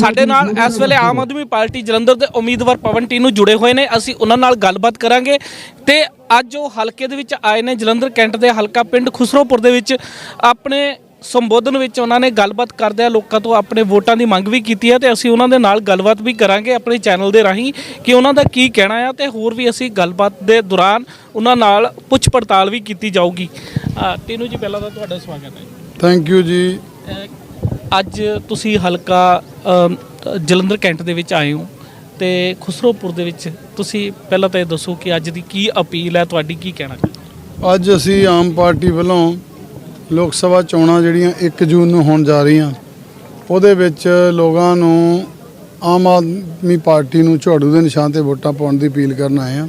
ਸਾਡੇ ਨਾਲ ਇਸ ਵੇਲੇ ਆਮ ਆਦਮੀ ਪਾਰਟੀ ਜਲੰਧਰ ਦੇ ਉਮੀਦਵਾਰ ਪਵਨ ਟੀਨੂ ਜੁੜੇ ਹੋਏ ਨੇ। ਅਸੀਂ ਉਹਨਾਂ ਨਾਲ ਗੱਲਬਾਤ ਕਰਾਂਗੇ। ਤੇ ਅੱਜ ਉਹ ਹਲਕੇ ਦੇ ਵਿੱਚ ਆਏ ਨੇ ਜਲੰਧਰ ਕੈਂਟ ਦੇ ਹਲਕਾ ਪਿੰਡ ਖੁਸਰੋਪੁਰ ਦੇ ਵਿੱਚ। ਆਪਣੇ ਸੰਬੋਧਨ ਵਿੱਚ ਉਹਨਾਂ ਨੇ ਗੱਲਬਾਤ ਕਰਦਿਆਂ ਲੋਕਾਂ ਤੋਂ ਆਪਣੇ ਵੋਟਾਂ ਦੀ ਮੰਗ ਵੀ ਕੀਤੀ ਹੈ ਤੇ ਅਸੀਂ ਉਹਨਾਂ ਦੇ ਨਾਲ ਗੱਲਬਾਤ ਵੀ ਕਰਾਂਗੇ ਆਪਣੇ ਚੈਨਲ ਦੇ ਰਾਹੀਂ ਕਿ ਉਹਨਾਂ ਦਾ ਕੀ ਕਹਿਣਾ ਆ ਤੇ ਹੋਰ ਵੀ ਅਸੀਂ ਗੱਲਬਾਤ ਦੇ ਦੌਰਾਨ ਉਹਨਾਂ ਨਾਲ ਪੁੱਛ ਪੜਤਾਲ ਵੀ ਕੀਤੀ ਜਾਊਗੀ। ਟੀਨੂ ਜੀ ਪਹਿਲਾਂ ਤਾਂ ਤੁਹਾਡਾ ਸਵਾਗਤ ਹੈ। ਥੈਂਕ ਯੂ ਜੀ। ਅੱਜ ਤੁਸੀਂ ਹਲਕਾ ਜਲੰਧਰ ਕੈਂਟ ਦੇ ਵਿੱਚ ਆਏ ਹੋ ਤੇ ਖੁਸਰੋਪੁਰ ਦੇ ਵਿੱਚ ਤੁਸੀਂ ਪਹਿਲਾਂ ਤਾਂ ਇਹ ਦੱਸੋ ਕਿ ਅੱਜ ਦੀ ਕੀ ਅਪੀਲ ਹੈ, ਤੁਹਾਡੀ ਕੀ ਕਹਿਣਾ ਅੱਜ ਅਸੀਂ ਆਮ ਪਾਰਟੀ ਵੱਲੋਂ ਲੋਕ ਸਭਾ ਚੋਣਾਂ ਜਿਹੜੀਆਂ 1 ਜੂਨ ਨੂੰ ਹੋਣ ਜਾ ਰਹੀਆਂ, ਉਹਦੇ ਵਿੱਚ ਲੋਕਾਂ ਨੂੰ ਆਮ ਆਦਮੀ ਪਾਰਟੀ ਨੂੰ ਝਾੜੂ ਦੇ ਨਿਸ਼ਾਨ ਤੇ ਵੋਟਾਂ ਪਾਉਣ ਦੀ ਅਪੀਲ ਕਰਨ ਆਏ ਆ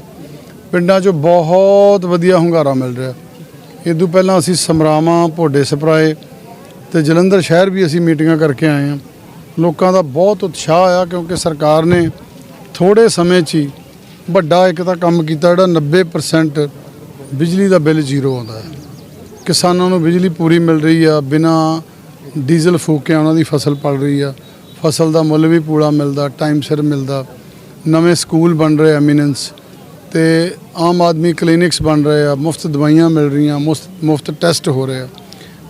ਪਿੰਡਾਂ 'ਚੋਂ ਬਹੁਤ ਵਧੀਆ ਹੁੰਗਾਰਾ ਮਿਲ ਰਿਹਾ। ਇਹ ਤੋਂ ਪਹਿਲਾਂ ਅਸੀਂ ਸਮਰਾਵਾਂ, ਭੋਡੇ ਸਪਰਾਏ ਤੇ ਜਲੰਧਰ ਸ਼ਹਿਰ ਵੀ ਅਸੀਂ ਮੀਟਿੰਗਾਂ ਕਰਕੇ ਆਏ ਹਾਂ। ਲੋਕਾਂ ਦਾ ਬਹੁਤ ਉਤਸ਼ਾਹ ਆ ਕਿਉਂਕਿ ਸਰਕਾਰ ਨੇ ਥੋੜੇ ਸਮੇਂ 'ਚ ਹੀ ਵੱਡਾ ਇੱਕ ਤਾਂ ਕੰਮ ਕੀਤਾ ਜਿਹੜਾ 90% ਬਿਜਲੀ ਦਾ ਬਿੱਲ ਜ਼ੀਰੋ ਆਉਂਦਾ ਹੈ। ਕਿਸਾਨਾਂ ਨੂੰ ਬਿਜਲੀ ਪੂਰੀ ਮਿਲ ਰਹੀ ਆ, ਬਿਨਾ ਡੀਜ਼ਲ ਫੂਕਿਆ ਉਹਨਾਂ ਦੀ ਫਸਲ ਪਲ ਰਹੀ ਆ। ਫਸਲ ਦਾ ਮੁੱਲ ਵੀ ਪੂਰਾ ਮਿਲਦਾ ਟਾਈਮ ਸਿਰ ਮਿਲਦਾ। ਨਵੇਂ ਸਕੂਲ ਬਣ ਰਹੇ ਐਮੀਨੈਂਸ ਤੇ ਆਮ ਆਦਮੀ ਕਲੀਨਿਕਸ ਬਣ ਰਹੇ ਆ, ਮੁਫਤ ਦਵਾਈਆਂ ਮਿਲ ਰਹੀਆਂ, ਮੁਫਤ ਮੁਫਤ ਟੈਸਟ ਹੋ ਰਹੇ ਆ।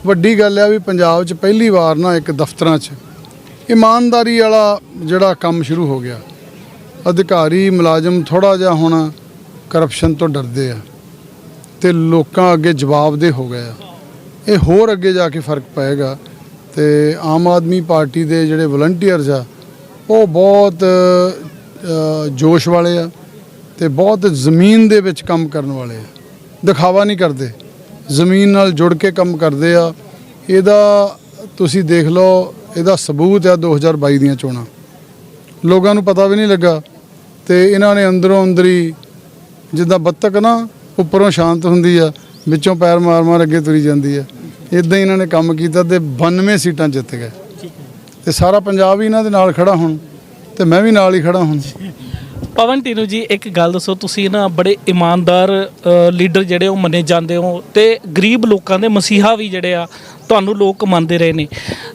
ਵੱਡੀ ਗੱਲ ਆ ਵੀ ਪੰਜਾਬ 'ਚ ਪਹਿਲੀ ਵਾਰ ਨਾ ਇੱਕ ਦਫ਼ਤਰਾਂ 'ਚ ਇਮਾਨਦਾਰੀ ਵਾਲਾ ਜਿਹੜਾ ਕੰਮ ਸ਼ੁਰੂ ਹੋ ਗਿਆ। ਅਧਿਕਾਰੀ ਮੁਲਾਜ਼ਮ ਥੋੜਾ ਜਿਹਾ ਹੁਣ ਕਰਪਸ਼ਨ ਤੋਂ ਡਰਦੇ ਆ ਤੇ ਲੋਕਾਂ ਅੱਗੇ ਜਵਾਬਦੇ ਹੋ ਗਏ ਆ। ਇਹ ਹੋਰ ਅੱਗੇ ਜਾ ਕੇ ਫ਼ਰਕ ਪਏਗਾ ਤੇ ਆਮ ਆਦਮੀ ਪਾਰਟੀ ਦੇ ਜਿਹੜੇ ਵਲੰਟੀਅਰਸ ਆ, ਉਹ ਬਹੁਤ ਜੋਸ਼ ਵਾਲੇ ਆ ਤੇ ਬਹੁਤ ਜ਼ਮੀਨ ਦੇ ਵਿੱਚ ਕੰਮ ਕਰਨ ਵਾਲੇ ਆ। ਦਿਖਾਵਾ ਨਹੀਂ ਕਰਦੇ। ਜ਼ਮੀਨ ਨਾਲ ਜੁੜ ਕੇ ਕੰਮ ਕਰਦੇ ਆ ਇਹਦਾ ਤੁਸੀਂ ਦੇਖ ਲਓ ਇਹਦਾ ਸਬੂਤ ਆ 2022 ਦੀਆਂ ਚੋਣਾਂ। ਲੋਕਾਂ ਨੂੰ ਪਤਾ ਵੀ ਨਹੀਂ ਲੱਗਾ ਤੇ ਇਹਨਾਂ ਨੇ ਅੰਦਰੋਂ ਅੰਦਰੀ ਜਿੱਦਾਂ ਬੱਤਕ ਨਾ ਉੱਪਰੋਂ ਸ਼ਾਂਤ ਹੁੰਦੀ ਆ ਵਿੱਚੋਂ ਪੈਰ ਮਾਰ ਮਾਰ ਅੱਗੇ ਤੁਰੀ ਜਾਂਦੀ ਆ। ਇਦਾਂ ਹੀ ਇਹਨਾਂ ਨੇ ਕੰਮ ਕੀਤਾ ਤੇ 92 ਸੀਟਾਂ ਜਿੱਤ ਗਏ। ਤੇ ਸਾਰਾ ਪੰਜਾਬ ਹੀ ਇਹਨਾਂ ਦੇ ਨਾਲ ਖੜਾ ਹੁਣ ਤੇ ਮੈਂ ਵੀ ਨਾਲ ਹੀ ਖੜਾ ਹੁਣ। ਪਵਨ ਟੀਨੂ ਜੀ, ਇੱਕ ਗੱਲ ਦੱਸੋ, ਤੁਸੀਂ ਨਾ ਬੜੇ ਇਮਾਨਦਾਰ ਲੀਡਰ ਜਿਹੜੇ ਉਹ ਮੰਨੇ ਜਾਂਦੇ ਹੋ ਤੇ ਗਰੀਬ ਲੋਕਾਂ ਦੇ ਮਸੀਹਾ ਵੀ ਜਿਹੜੇ ਆ, ਤੁਹਾਨੂੰ ਲੋਕ ਮੰਨਦੇ ਰਹੇ ਨੇ।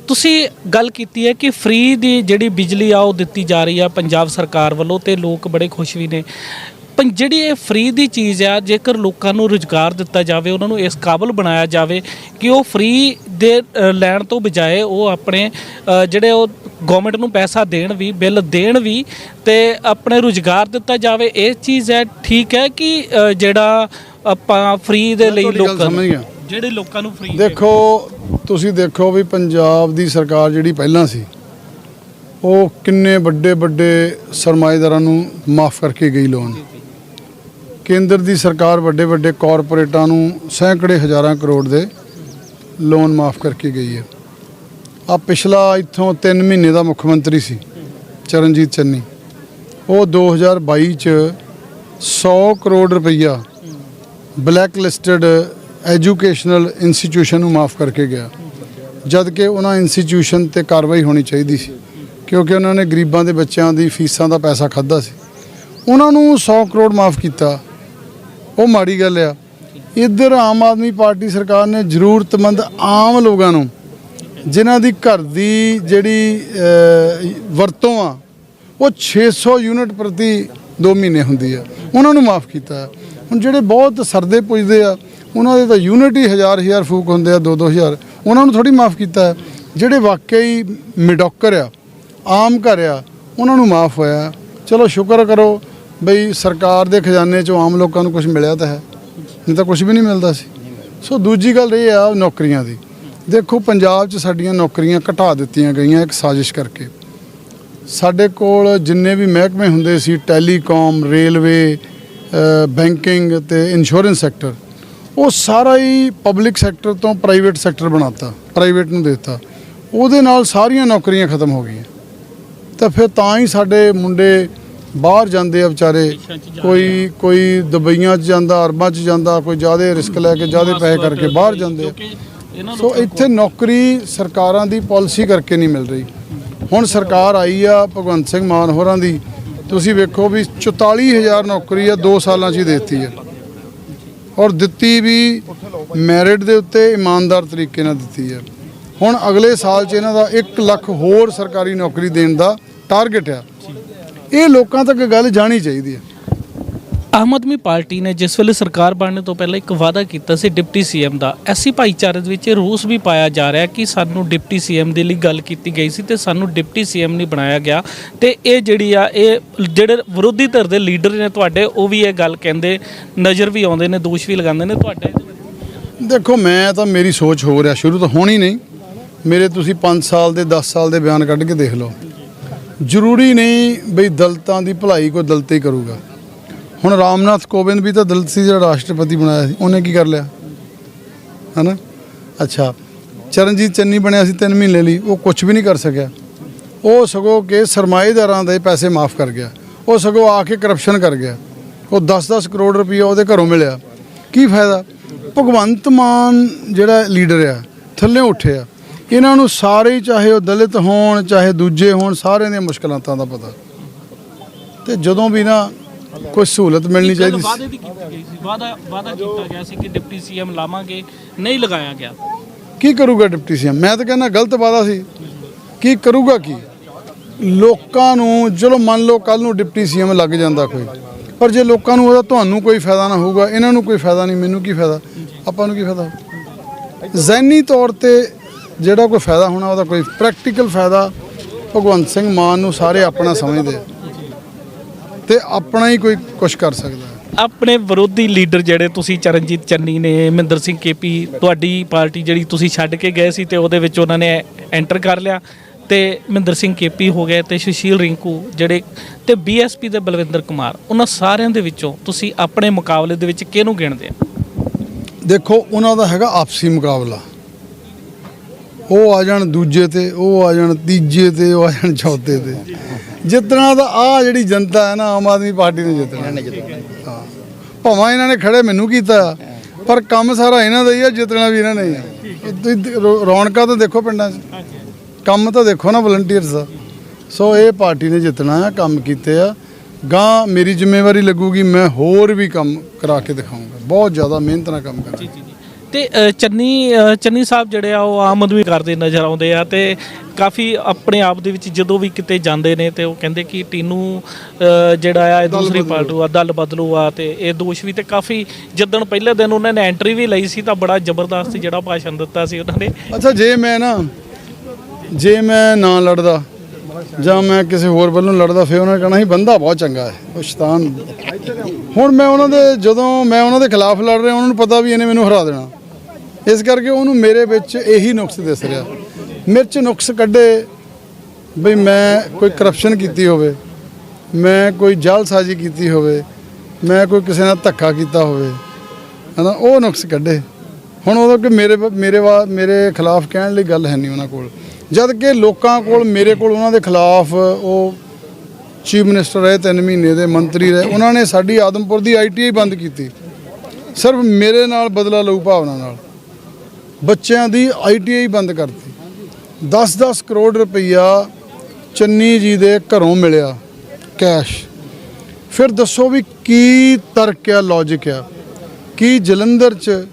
ਤੁਸੀਂ ਗੱਲ ਕੀਤੀ ਹੈ ਕਿ ਫ੍ਰੀ ਦੀ ਜਿਹੜੀ ਬਿਜਲੀ ਆ ਉਹ ਦਿੱਤੀ ਜਾ ਰਹੀ ਆ ਪੰਜਾਬ ਸਰਕਾਰ ਵੱਲੋਂ ਤੇ ਲੋਕ ਬੜੇ ਖੁਸ਼ ਵੀ ਨੇ। ਪਰ ਜਿਹੜੀ ਇਹ ਫ੍ਰੀ ਦੀ ਚੀਜ਼ ਆ ਜੇਕਰ ਲੋਕਾਂ ਨੂੰ ਰੁਜ਼ਗਾਰ ਦਿੱਤਾ ਜਾਵੇ ਉਹਨਾਂ ਨੂੰ ਇਸ ਕਾਬਲ ਬਣਾਇਆ ਜਾਵੇ ਕਿ ਉਹ ਫ੍ਰੀ ਦੇ ਲੈਣ ਤੋਂ ਬਜਾਏ ਉਹ ਆਪਣੇ ਜਿਹੜੇ ਉਹ ਗਵਰਨਮੈਂਟ ਨੂੰ ਪੈਸਾ ਦੇਣ ਵੀ ਬਿੱਲ ਦੇਣ ਵੀ ਤੇ ਆਪਣੇ ਰੁਜ਼ਗਾਰ ਦਿੱਤਾ ਜਾਵੇ ਇਹ ਚੀਜ਼ ਹੈ ਠੀਕ ਹੈ ਕਿ ਜਿਹੜਾ ਆਪਾਂ ਫ੍ਰੀ ਦੇ ਲਈ ਲੋਕਾਂ ਨੂੰ। ਜਿਹੜੇ ਲੋਕਾਂ ਨੂੰ ਫ੍ਰੀ ਦੇਖੋ ਤੁਸੀਂ ਦੇਖੋ ਵੀ ਪੰਜਾਬ ਦੀ ਸਰਕਾਰ ਜਿਹੜੀ ਪਹਿਲਾਂ ਸੀ ਉਹ ਕਿੰਨੇ ਵੱਡੇ ਵੱਡੇ ਸਰਮਾਏਦਾਰਾਂ ਨੂੰ ਮਾਫ ਕਰਕੇ ਗਈ ਲੋਨ ਕੇਂਦਰ ਦੀ ਸਰਕਾਰ ਵੱਡੇ ਵੱਡੇ ਕਾਰਪੋਰੇਟਾਂ ਨੂੰ ਸੈਂਕੜੇ ਹਜ਼ਾਰਾਂ ਕਰੋੜ ਦੇ ਲੋਨ ਮਾਫ ਕਰਕੇ ਗਈ ਹੈ। ਆ ਪਿਛਲਾ ਇੱਥੋਂ 3 ਮਹੀਨੇ ਦਾ ਮੁੱਖ ਮੰਤਰੀ ਸੀ, ਚਰਨਜੀਤ ਚੰਨੀ। ਉਹ 2022 ਚ 100 ਕਰੋੜ ਰੁਪਈਆ ਬਲੈਕ ਲਿਸਟਡ ਐਜੂਕੇਸ਼ਨਲ ਇੰਸਟੀਟਿਊਸ਼ਨ ਨੂੰ ਮਾਫ ਕਰਕੇ ਗਿਆ। ਜਦ ਕਿ ਉਹਨਾਂ ਇੰਸਟੀਟਿਊਸ਼ਨ ਤੇ ਕਾਰਵਾਈ ਹੋਣੀ ਚਾਹੀਦੀ ਸੀ, ਕਿਉਂਕਿ ਉਹਨਾਂ ਨੇ ਗਰੀਬਾਂ ਦੇ ਬੱਚਿਆਂ ਦੀ ਫੀਸਾਂ ਦਾ ਪੈਸਾ ਖਾਦਾ ਸੀ। ਉਹਨਾਂ ਨੂੰ 100 ਕਰੋੜ ਮਾਫ ਕੀਤਾ। ਉਹ ਮਾੜੀ ਗੱਲ ਆ। ਇੱਧਰ ਆਮ ਆਦਮੀ ਪਾਰਟੀ ਸਰਕਾਰ ਨੇ ਜ਼ਰੂਰਤਮੰਦ ਆਮ ਲੋਕਾਂ ਨੂੰ, ਜਿਨ੍ਹਾਂ ਦੀ ਘਰ ਦੀ ਜਿਹੜੀ ਵਰਤੋਂ ਆ, ਉਹ 600 ਯੂਨਿਟ ਪ੍ਰਤੀ 2 ਮਹੀਨੇ ਹੁੰਦੀ ਆ। ਉਹਨਾਂ ਨੂੰ ਮਾਫ ਕੀਤਾ। ਹੈ। ਹੁਣ ਜਿਹੜੇ ਬਹੁਤ ਸਰਦੇ ਪੁੱਜਦੇ ਆ, ਉਹਨਾਂ ਦੇ ਤਾਂ ਯੂਨਿਟ ਹੀ ਹਜ਼ਾਰ ਹਜ਼ਾਰ ਫੂਕ ਹੁੰਦੇ ਆ 2-2000 ਉਹਨਾਂ ਨੂੰ ਥੋੜੀ ਮਾਫ ਕੀਤਾ। ਜਿਹੜੇ ਵਾਕਈ ਮਿਡੋਕਰ ਆ, ਆਮ ਘਰ ਆ, ਉਹਨਾਂ ਨੂੰ ਮਾਫ ਹੋਇਆ। ਚਲੋ ਸ਼ੁਕਰ ਕਰੋ ਬਈ ਸਰਕਾਰ ਦੇ ਖਜ਼ਾਨੇ ਚੋਂ ਆਮ ਲੋਕਾਂ ਨੂੰ ਕੁਝ ਮਿਲਿਆ ਤਾਂ ਹੈ। ਨਹੀਂ ਤਾਂ ਕੁਝ ਵੀ ਨਹੀਂ ਮਿਲਦਾ ਸੀ। ਸੋ ਦੂਜੀ ਗੱਲ ਇਹ ਆ ਨੌਕਰੀਆਂ ਦੀ। ਦੇਖੋ ਪੰਜਾਬ 'ਚ ਸਾਡੀਆਂ ਨੌਕਰੀਆਂ ਘਟਾ ਦਿੱਤੀਆਂ ਗਈਆਂ ਇੱਕ ਸਾਜ਼ਿਸ਼ ਕਰਕੇ। ਸਾਡੇ ਕੋਲ ਜਿੰਨੇ ਵੀ ਮਹਿਕਮੇ ਹੁੰਦੇ ਸੀ, ਟੈਲੀਕਾਮ, ਰੇਲਵੇ ਬੈਂਕਿੰਗ ਤੇ ਇੰਸ਼ੋਰੈਂਸ ਸੈਕਟਰ ਉਹ ਸਾਰਾ ਹੀ ਪਬਲਿਕ ਸੈਕਟਰ ਤੋਂ ਪ੍ਰਾਈਵੇਟ ਸੈਕਟਰ ਬਣਾਤਾ ਪ੍ਰਾਈਵੇਟ ਨੂੰ ਦਿੱਤਾ। ਉਹਦੇ ਨਾਲ ਸਾਰੀਆਂ ਨੌਕਰੀਆਂ ਖਤਮ ਹੋ ਗਈਆਂ। ਤਾਂ ਫਿਰ ਤਾਂ ਹੀ ਸਾਡੇ ਮੁੰਡੇ ਬਾਹਰ ਜਾਂਦੇ ਆ ਵਿਚਾਰੇ ਕੋਈ ਕੋਈ ਦੁਬਈਆਂ 'ਚ ਜਾਂਦਾ ਅਰਬਾਂ 'ਚ ਜਾਂਦਾ ਕੋਈ ਜ਼ਿਆਦਾ ਰਿਸਕ ਲੈ ਕੇ ਜ਼ਿਆਦਾ ਪੈਸੇ ਕਰਕੇ ਬਾਹਰ ਜਾਂਦੇ ਆ। ਸੋ ਇੱਥੇ ਨੌਕਰੀ ਸਰਕਾਰਾਂ ਦੀ ਪਾਲਿਸੀ ਕਰਕੇ ਨਹੀਂ ਮਿਲ ਰਹੀ। ਹੁਣ ਸਰਕਾਰ ਆਈ ਆ ਭਗਵੰਤ ਸਿੰਘ ਮਾਨ ਹੋਰਾਂ ਦੀ ਤੁਸੀਂ ਵੇਖੋ ਵੀ 44000 ਨੌਕਰੀ ਆ 2 ਸਾਲਾਂ 'ਚ ਹੀ ਦੇਤੀ ਹੈ ਔਰ ਦਿੱਤੀ ਵੀ ਮੈਰਿਟ ਦੇ ਉੱਤੇ ਇਮਾਨਦਾਰ ਤਰੀਕੇ ਨਾਲ ਦਿੱਤੀ ਹੈ ਹੁਣ ਅਗਲੇ ਸਾਲ 'ਚ ਇਹਨਾਂ ਦਾ 1 ਲੱਖ ਹੋਰ ਸਰਕਾਰੀ ਨੌਕਰੀ ਦੇਣ ਦਾ ਟਾਰਗੇਟ ਆ। ਇਹ ਲੋਕਾਂ ਤੱਕ ਗੱਲ ਜਾਣੀ ਚਾਹੀਦੀ ਹੈ। ਆਮ ਆਦਮੀ ਪਾਰਟੀ ਨੇ ਜਿਸ ਵੇਲੇ ਸਰਕਾਰ ਬਣਨ ਤੋਂ ਪਹਿਲਾਂ ਇੱਕ ਵਾਅਦਾ ਕੀਤਾ ਸੀ ਡਿਪਟੀ ਸੀਐਮ ਦਾ ਐਸੀ ਭਾਈਚਾਰੇ ਦੇ ਵਿੱਚ ਰੋਸ ਵੀ ਪਾਇਆ ਜਾ ਰਿਹਾ ਕਿ ਸਾਨੂੰ ਡਿਪਟੀ ਸੀਐਮ ਦੇ ਲਈ ਗੱਲ ਕੀਤੀ ਗਈ ਸੀ ਤੇ ਸਾਨੂੰ ਡਿਪਟੀ ਸੀਐਮ ਨਹੀਂ ਬਣਾਇਆ ਗਿਆ। ਤੇ ਇਹ ਜਿਹੜੀ ਆ ਇਹ ਜਿਹੜੇ ਵਿਰੋਧੀ ਧਿਰ ਦੇ ਲੀਡਰ ਨੇ ਤੁਹਾਡੇ ਉਹ ਵੀ ਇਹ ਗੱਲ ਕਹਿੰਦੇ ਨਜ਼ਰ ਵੀ ਆਉਂਦੇ ਨੇ ਦੋਸ਼ ਵੀ ਲਗਾਉਂਦੇ ਨੇ ਤੁਹਾਡੇ ਦੇਖੋ ਮੈਂ ਤਾਂ ਮੇਰੀ ਸੋਚ ਹੋ ਰਿਹਾ ਸ਼ੁਰੂ ਤੋਂ ਹੋਣੀ ਨਹੀਂ। ਮੇਰੇ ਤੁਸੀਂ 5 ਸਾਲ ਦੇ 10 ਸਾਲ ਦੇ ਬਿਆਨ ਕੱਢ ਕੇ ਦੇਖ ਲਓ। ਜ਼ਰੂਰੀ ਨਹੀਂ ਬਈ ਦਲਤਾਂ ਦੀ ਭਲਾਈ ਕੋਈ ਦਲਤ ਹੀ ਕਰੂਗਾ। ਹੁਣ ਰਾਮਨਾਥ ਕੋਵਿੰਦ ਵੀ ਤਾਂ ਦਲਤ ਸੀ ਜਿਹੜਾ ਰਾਸ਼ਟਰਪਤੀ ਬਣਾਇਆ ਸੀ, ਉਹਨੇ ਕੀ ਕਰ ਲਿਆ? ਹਨਾ? ਅੱਛਾ, ਚਰਨਜੀਤ ਚੰਨੀ ਬਣਿਆ ਸੀ 3 ਮਹੀਨੇ ਲਈ, ਉਹ ਕੁਝ ਵੀ ਨਹੀਂ ਕਰ ਸਕਿਆ। ਉਹ ਸਗੋਂ ਕਿ ਸਰਮਾਏਦਾਰਾਂ ਦੇ ਪੈਸੇ ਮਾਫ ਕਰ ਗਿਆ। ਉਹ ਸਗੋਂ ਆ ਕੇ ਕਰਪਸ਼ਨ ਕਰ ਗਿਆ। ਉਹ 10-10 ਕਰੋੜ ਰੁਪਈਆ ਉਹਦੇ ਘਰੋਂ ਮਿਲਿਆ। ਕੀ ਫਾਇਦਾ? ਭਗਵੰਤ ਮਾਨ ਜਿਹੜਾ ਲੀਡਰ ਆ, ਥੱਲੇ ਉੱਠਿਆ। ਇਹਨਾਂ ਨੂੰ ਸਾਰੇ ਚਾਹੇ ਉਹ ਦਲਿਤ ਹੋਣ ਚਾਹੇ ਦੂਜੇ ਹੋਣ ਸਾਰਿਆਂ ਦੀਆਂ ਮੁਸ਼ਕਲਾਤਾਂ ਦਾ ਪਤਾ। ਤੇ ਜਦੋਂ ਵੀ ਨਾ ਕੋਈ ਸਹੂਲਤ ਮਿਲਣੀ ਚਾਹੀਦੀ ਸੀ। ਵਾਅਦੇ ਦੀ ਕੀਤੀ ਗਈ ਸੀ। ਵਾਅਦਾ ਵਾਅਦਾ ਕੀਤਾ ਗਿਆ ਸੀ ਕਿ ਡਿਪਟੀ ਸੀਐਮ ਲਾਵਾਂਗੇ ਨਹੀਂ ਲਗਾਇਆ ਗਿਆ। ਕੀ ਕਰੂਗਾ ਡਿਪਟੀ ਸੀਐਮ? ਮੈਂ ਤਾਂ ਕਹਿੰਦਾ ਗਲਤ ਵਾਦਾ ਸੀ। ਕੀ ਕਰੂਗਾ ਕੀ? ਲੋਕਾਂ ਨੂੰ ਚਲੋ ਮੰਨ ਲਓ ਕੱਲ ਨੂੰ ਡਿਪਟੀ ਸੀਐਮ ਲੱਗ ਜਾਂਦਾ ਕੋਈ ਪਰ ਜੇ ਲੋਕਾਂ ਨੂੰ ਉਹਦਾ ਤੁਹਾਨੂੰ ਕੋਈ ਫਾਇਦਾ ਨਾ ਹੋਊਗਾ ਇਹਨਾਂ ਨੂੰ ਕੋਈ ਫਾਇਦਾ ਨਹੀਂ ਮੈਨੂੰ ਕੀ ਫਾਇਦਾ? ਆਪਾਂ ਨੂੰ ਕੀ ਫਾਇਦਾ? ਜ਼ਹਿਨੀ ਤੌਰ ਤੇ ਜਿਹੜਾ ਕੋਈ ਫਾਇਦਾ ਹੋਣਾ ਉਹਦਾ ਕੋਈ ਪ੍ਰੈਕਟੀਕਲ ਫਾਇਦਾ ਭਗਵੰਤ ਸਿੰਘ ਮਾਨ ਨੂੰ ਸਾਰੇ ਆਪਣਾ ਸਮਝਦੇ ਆ। ਤੇ ਆਪਣਾ ਹੀ ਕੋਈ ਕੁਝ ਕਰ ਸਕਦਾ ਆਪਣੇ ਵਿਰੋਧੀ ਲੀਡਰ ਜਿਹੜੇ ਤੁਸੀਂ ਚਰਨਜੀਤ ਚੰਨੀ ਨੇ ਮਹਿੰਦਰ ਸਿੰਘ ਕੇਪੀ ਤੁਹਾਡੀ ਪਾਰਟੀ ਜਿਹੜੀ ਤੁਸੀਂ ਛੱਡ ਕੇ ਗਏ ਸੀ ਤੇ ਉਹਦੇ ਵਿੱਚ ਉਹਨਾਂ ਨੇ ਐਂਟਰ ਕਰ ਲਿਆ ਤੇ ਮਹਿੰਦਰ ਸਿੰਘ ਕੇਪੀ ਹੋ ਗਏ ਤੇ ਸੁਸ਼ੀਲ ਰਿੰਕੂ ਜਿਹੜੇ ਤੇ ਬੀਐਸਪੀ ਦੇ ਬਲਵਿੰਦਰ ਕੁਮਾਰ ਉਹਨਾਂ ਸਾਰਿਆਂ ਦੇ ਵਿੱਚੋਂ ਤੁਸੀਂ ਆਪਣੇ ਮੁਕਾਬਲੇ ਦੇ ਵਿੱਚ ਕਿਹਨੂੰ ਗਿਣਦੇ ਆ? ਦੇਖੋ ਉਹਨਾਂ ਦਾ ਹੈਗਾ ਆਪਸੀ ਮੁਕਾਬਲਾ। ਉਹ ਆ ਜਾਣ ਦੂਜੇ ਤੇ ਉਹ ਆ ਜਾਣ ਤੀਜੇ ਤੇ ਉਹ ਆ ਜਾਣ ਚੌਥੇ ਤੇ। ਜਿੱਤਣਾ ਤਾਂ ਆ ਜਿਹੜੀ ਜਨਤਾ ਹੈ ਨਾ ਆਮ ਆਦਮੀ ਪਾਰਟੀ ਨੇ ਜਿੱਤਣਾ। ਹਾਂ। ਭਾਵੇਂ ਇਹਨਾਂ ਨੇ ਖੜੇ ਮੈਨੂੰ ਕੀਤਾ ਪਰ ਕੰਮ ਸਾਰਾ ਇਹਨਾਂ ਦਾ ਹੀ ਆ ਜਿੱਤਣਾ ਵੀ ਇਹਨਾਂ ਨੇ ਆ। ਤੁਸੀਂ ਰੌਣਕਾਂ ਤਾਂ ਦੇਖੋ ਪਿੰਡਾਂ 'ਚ। ਕੰਮ ਤਾਂ ਦੇਖੋ ਨਾ ਵਲੰਟੀਅਰਸ ਦਾ। ਸੋ ਇਹ ਪਾਰਟੀ ਨੇ ਜਿੱਤਣਾ ਹੈ ਕੰਮ ਕੀਤੇ ਆ। ਗਾਂ ਮੇਰੀ ਜ਼ਿੰਮੇਵਾਰੀ ਲੱਗੂਗੀ ਮੈਂ ਹੋਰ ਵੀ ਕੰਮ ਕਰਾ ਕੇ ਦਿਖਾਊਂਗਾ। ਬਹੁਤ ਜ਼ਿਆਦਾ ਮਿਹਨਤ ਨਾਲ ਕੰਮ ਕਰਾਂਗਾ। ਤੇ ਅ, ਚੰਨੀ ਅ, ਚੰਨੀ ਸਾਹਿਬ ਜਿਹੜੇ ਆ ਉਹ ਆਮ ਆਦਮੀ ਕਰਦੇ ਨਜ਼ਰ ਆਉਂਦੇ ਆ ਤੇ ਕਾਫੀ ਆਪਣੇ ਆਪ ਦੇ ਵਿੱਚ ਜਦੋਂ ਵੀ ਕਿਤੇ ਜਾਂਦੇ ਨੇ ਤੇ ਉਹ ਕਹਿੰਦੇ ਕਿ ਟੀਨੂ ਅ, ਜਿਹੜਾ ਆ ਇਹ ਦੂਸਰੀ ਪਾਰਟੀ ਆ ਦਲ ਬਦਲੂ ਆ ਤੇ ਇਹ ਦੋਸ਼ ਵੀ ਤੇ ਕਾਫੀ ਜਿੱਦਣ ਪਹਿਲੇ ਦਿਨ ਉਹਨਾਂ ਨੇ ਐਂਟਰੀ ਵੀ ਲਈ ਸੀ ਤਾਂ ਬੜਾ ਜ਼ਬਰਦਸਤ ਜਿਹੜਾ ਭਾਸ਼ਣ ਦਿੱਤਾ ਸੀ ਉਹਨਾਂ ਨੇ। ਅੱਛਾ ਜੇ ਮੈਂ ਨਾ ਜੇ ਮੈਂ ਨਾ ਲੜਦਾ ਜਾਂ ਮੈਂ ਕਿਸੇ ਹੋਰ ਵੱਲੋਂ ਲੜਦਾ ਫਿਰ ਉਹਨਾਂ ਨੇ ਕਹਿਣਾ ਸੀ ਬੰਦਾ ਬਹੁਤ ਚੰਗਾ ਹੈ ਉਹ ਸ਼ੈਤਾਨ। ਹੁਣ ਮੈਂ ਉਹਨਾਂ ਦੇ ਜਦੋਂ ਮੈਂ ਉਹਨਾਂ ਦੇ ਖਿਲਾਫ ਲੜ ਰਿਹਾ ਉਹਨਾਂ ਨੂੰ ਪਤਾ ਵੀ ਇਹਨੇ ਮੈਨੂੰ ਹਰਾ ਦੇਣਾ। ਇਸ ਕਰਕੇ ਉਹਨੂੰ ਮੇਰੇ ਵਿੱਚ ਇਹੀ ਨੁਕਸ ਦਿਸ ਰਿਹਾ। ਮੇਰੇ 'ਚ ਨੁਕਸ ਕੱਢੇ ਬਈ ਮੈਂ ਕੋਈ ਕਰਪਸ਼ਨ ਕੀਤੀ ਹੋਵੇ, ਮੈਂ ਕੋਈ ਜਾਲਸਾਜ਼ੀ ਕੀਤੀ ਹੋਵੇ, ਮੈਂ ਕੋਈ ਕਿਸੇ ਨਾਲ ਧੱਕਾ ਕੀਤਾ ਹੋਵੇ, ਹਨਾ, ਉਹ ਨੁਕਸ ਕੱਢੇ। ਹੁਣ ਉਦੋਂ ਕਿ ਮੇਰੇ ਮੇਰੇ ਵਾ- ਮੇਰੇ ਖਿਲਾਫ ਕਹਿਣ ਲਈ ਗੱਲ ਹੈ ਨਹੀਂ ਉਹਨਾਂ ਕੋਲ। ਜਦ ਕਿ ਲੋਕਾਂ ਕੋਲ, ਮੇਰੇ ਕੋਲ ਉਹਨਾਂ ਦੇ ਖਿਲਾਫ ਉਹ ਚੀਫ ਮਿਨਿਸਟਰ ਰਹੇ 3 ਮਹੀਨੇ ਦੇ ਮੰਤਰੀ ਰਹੇ, ਉਹਨਾਂ ਨੇ ਸਾਡੀ ਆਦਮਪੁਰ ਦੀ ਆਈਟੀਆਈ ਬੰਦ ਕੀਤੀ। ਸਿਰਫ ਮੇਰੇ ਨਾਲ ਬਦਲਾ ਲਊ ਭਾਵਨਾ ਨਾਲ। ਬੱਚਿਆਂ ਦੀ ਆਈਟੀਆਈ ਬੰਦ ਕਰਤੀ। 10-10 ਕਰੋੜ ਰੁਪਈਆ ਚੰਨੀ ਜੀ ਦੇ ਘਰੋਂ ਮਿਲਿਆ ਕੈਸ਼। ਫਿਰ ਦੱਸੋ ਵੀ ਕੀ ਤਰਕ ਆ ਲੌਜੀਕ ਆ? ਕੀ ਜਲੰਧਰ ਚ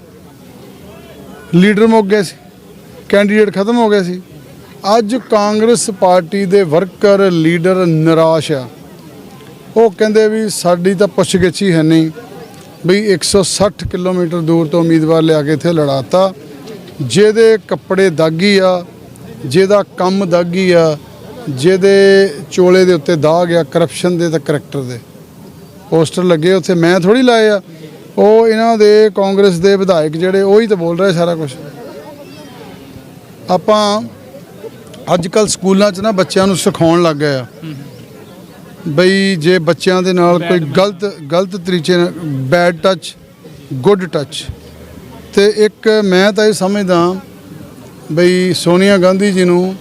ਲੀਡਰ ਮੁੱਕ ਗਏ ਸੀ? ਕੈਂਡੀਡੇਟ ਖਤਮ ਹੋ ਗਏ ਸੀ? ਅੱਜ ਕਾਂਗਰਸ ਪਾਰਟੀ ਦੇ ਵਰਕਰ, ਲੀਡਰ ਨਿਰਾਸ਼ ਆ। ਉਹ ਕਹਿੰਦੇ ਵੀ ਸਾਡੀ ਤਾਂ ਪੁੱਛਗਿੱਛ ਹੀ ਹੈ ਨਹੀਂ। ਬਈ 160 ਕਿਲੋਮੀਟਰ ਦੂਰ ਤੋਂ ਉਮੀਦਵਾਰ ਲਿਆ ਕੇ ਇੱਥੇ ਲੜਾਤਾ। ਜਿਹਦੇ ਕੱਪੜੇ ਦਾਗੀ ਆ ਜਿਹਦਾ ਕੰਮ ਦਾਗੀ ਆ ਜਿਹਦੇ ਚੋਲੇ ਦੇ ਉੱਤੇ ਦਾਗ ਆ ਕਰਪਸ਼ਨ ਦੇ ਤੇ ਕਰੈਕਟਰ ਦੇ। ਪੋਸਟਰ ਲੱਗੇ ਉੱਥੇ ਮੈਂ ਥੋੜੀ ਲਾਏ ਆ। ਉਹ ਇਹਨਾਂ ਦੇ ਕਾਂਗਰਸ ਦੇ ਵਿਧਾਇਕ ਜਿਹੜੇ ਉਹੀ ਤਾਂ ਬੋਲ ਰਹੇ ਸਾਰਾ ਕੁਝ ਆਪਾਂ ਅੱਜ ਕੱਲ ਸਕੂਲਾਂ 'ਚ ਨਾ ਬੱਚਿਆਂ ਨੂੰ ਸਿਖਾਉਣ ਲੱਗ ਗਏ ਆ। ਬਈ ਜੇ ਬੱਚਿਆਂ ਦੇ ਨਾਲ ਕੋਈ ਗਲਤ ਗਲਤ ਤਰੀਕੇ ਨਾਲ ਬੈਡ ਟੱਚ ਗੁੱਡ ਟੱਚ ਤੇ ਇੱਕ ਮੈਂ ਤਾਂ ਇਹ ਸਮਝਦਾ ਬਈ ਸੋਨੀਆ ਗਾਂਧੀ ਜੀ ਨੂੰ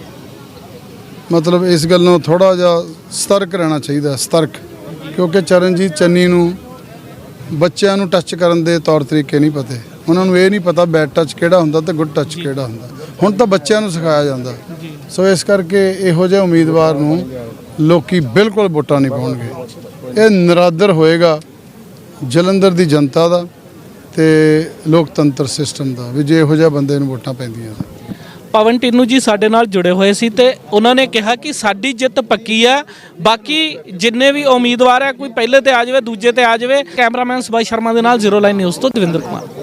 ਮਤਲਬ ਇਸ ਗੱਲ ਨੂੰ ਥੋੜਾ ਜਿਹਾ ਸਤਰਕ ਰਹਿਣਾ ਚਾਹੀਦਾ ਸਤਰਕ। ਕਿਉਂਕਿ ਚਰਨਜੀਤ ਚੰਨੀ ਨੂੰ ਬੱਚਿਆਂ ਨੂੰ ਟੱਚ ਕਰਨ ਦੇ ਤੌਰ ਤਰੀਕੇ ਨਹੀਂ ਪਤੇ। ਉਹਨਾਂ ਨੂੰ ਇਹ ਨਹੀਂ ਪਤਾ ਬੈਡ ਟੱਚ ਕਿਹੜਾ ਹੁੰਦਾ ਤੇ ਗੁੱਡ ਟੱਚ ਕਿਹੜਾ ਹੁੰਦਾ। ਹੁਣ ਤਾਂ ਬੱਚਿਆਂ ਨੂੰ ਸਿਖਾਇਆ ਜਾਂਦਾ। ਸੋ ਇਸ ਕਰਕੇ ਇਹੋ ਜਿਹੇ ਉਮੀਦਵਾਰ ਨੂੰ ਲੋਕੀ ਬਿਲਕੁਲ ਵੋਟਾਂ ਨਹੀਂ ਪਾਉਣਗੇ। ਇਹ ਨਰਾਦਰ ਹੋਏਗਾ ਜਲੰਧਰ ਦੀ ਜਨਤਾ ਦਾ। ਤੇ ਲੋਕਤੰਤਰ ਸਿਸਟਮ ਦਾ ਵੀ ਜੇ ਇਹੋ ਜਿਹਾ ਬੰਦੇ ਨੂੰ ਵੋਟਾਂ ਪੈਂਦੀਆਂ। ਤਾਂ। ਪਵਨ ਟਿੰਨੂ ਜੀ ਸਾਡੇ ਨਾਲ ਜੁੜੇ ਹੋਏ ਸੀ ਤੇ ਉਹਨਾਂ ਨੇ ਕਿਹਾ ਕਿ ਸਾਡੀ ਜਿੱਤ ਪੱਕੀ ਆ। ਬਾਕੀ ਜਿੰਨੇ ਵੀ ਉਮੀਦਵਾਰ ਆ, ਕੋਈ ਪਹਿਲੇ ਤੇ ਆ ਜਾਵੇ, ਦੂਜੇ ਤੇ ਆ ਜਾਵੇ। ਕੈਮਰਾਮੈਨ ਸੁਭਾਸ਼ ਸ਼ਰਮਾ ਦੇ ਨਾਲ ਜ਼ੀਰੋ ਲਾਈਨ ਨਿਊਜ਼ ਤੋਂ ਦਵਿੰਦਰ ਕੁਮਾਰ।